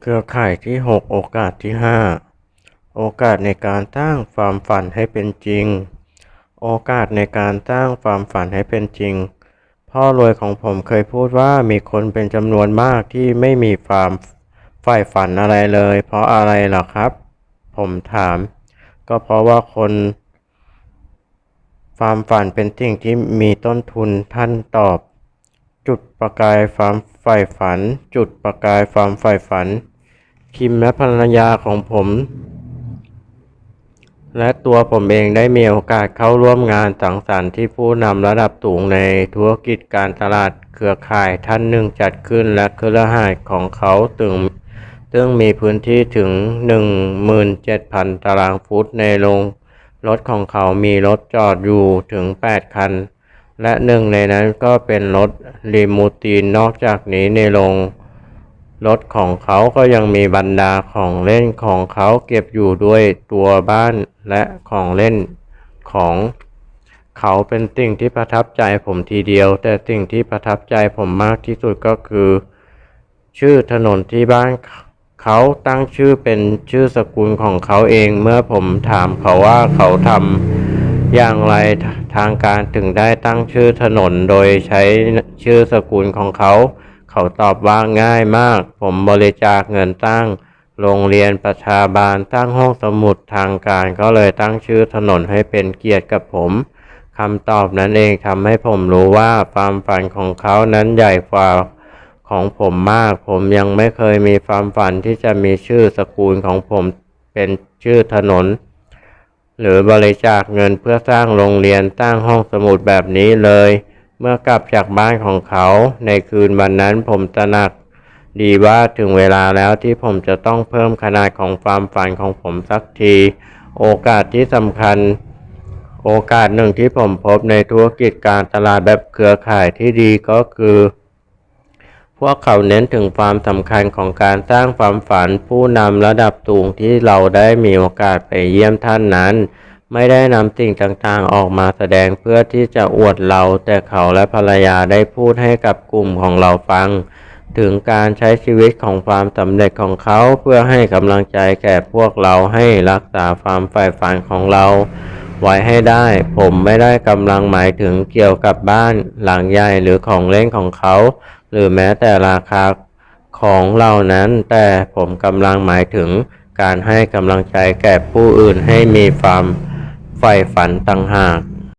เครือข่ายที่ 6 โอกาสที่ 5 โอกาสในการสร้างความฝันให้เป็นจริง โอกาสในการสร้างความฝันให้เป็นจริง พ่อรวยของผมเคยพูดว่ามีคนเป็นจำนวนมากที่ไม่มีความใฝ่ฝันอะไรเลย เพราะอะไรเหรอครับ ผมถาม ก็เพราะว่าคนความฝันเป็นสิ่งที่มีต้นทุนท่านตอบ จุดประกายความใฝ่ฝัน จุดประกายความใฝ่ฝัน คิมและภรรยาของผม และตัวผมเองได้มีโอกาสเข้าร่วมงานสังสรรค์ที่ผู้นำระดับสูงในธุรกิจการตลาดเครือข่ายท่านหนึ่งจัดขึ้นและเครือข่ายของเขาถึงซึ่งมีพื้นที่ถึง 17,000 ตารางฟุตในโรงรถของเขามีรถจอดอยู่ถึง 8 คัน และหนึ่งในนั้นก็เป็นรถลีมูซีนนอกจากนี้ในโรงรถของเขาก็ยังมีบรรดาของเล่นของเขาเก็บอยู่ด้วยตัวบ้านและของเล่นของเขาเป็นสิ่งที่ประทับใจผมทีเดียว แต่สิ่งที่ประทับใจผมมากที่สุดก็คือ ชื่อถนนที่บ้านเขาตั้งชื่อเป็นชื่อสกุลของเขาเองเมื่อผมถามเขาว่าเขาทำ อย่างไรทางการถึงได้ตั้งชื่อถนนโดยใช้ชื่อสกุลของเขา เขาตอบว่าง่ายมาก ผมบริจาคเงินตั้ง โรงเรียนประชาบาลตั้งห้องสมุดทางการก็เลยตั้งชื่อถนนให้เป็นเกียรติกับผมคำตอบนั้นเองทำให้ผมรู้ว่าความฝันของเขานั้นใหญ่กว่าของผมมาก ผมยังไม่เคยมีความฝันที่จะมีชื่อสกุลของผมเป็นชื่อถนน หรือบริจาคเงินเพื่อสร้างโรงเรียนตั้างห้องสมุดแบบนี้เลย เมื่อกลับจากบ้านของเขาในคืนวันนั้นผมตระหนัก ดีว่าถึงเวลาแล้วที่ผมจะต้องเพิ่มขนาดของความฝันของผมสักที โอกาสที่สำคัญ โอกาสหนึ่งที่ผมพบในธุรกิจการตลาดแบบเครือข่ายที่ดีก็คือ พวกเขาเน้นถึงความสำคัญของการสร้างความฝันผู้นำระดับสูงที่เราได้มีโอกาสไปเยี่ยมท่านนั้น ไม่ได้นำสิ่งต่างๆออกมาแสดงเพื่อที่จะอวดเรา แต่เขาและภรรยาได้พูดให้กับกลุ่มของเราฟัง ถึงการใช้ชีวิตของความสำเร็จของเขาเพื่อให้กำลังใจแก่พวกเราให้รักษาความใฝ่ฝันของเราไว้ให้ได้ ผมไม่ได้กำลังหมายถึงเกี่ยวกับบ้านหลังใหญ่หรือของเล่นของเขา หรือแม้แต่ราคาของเหล่านั้น แต่ผมกำลังหมายถึงการให้กำลังใจแก่ผู้อื่นให้มีความใฝ่ฝันต่างหาก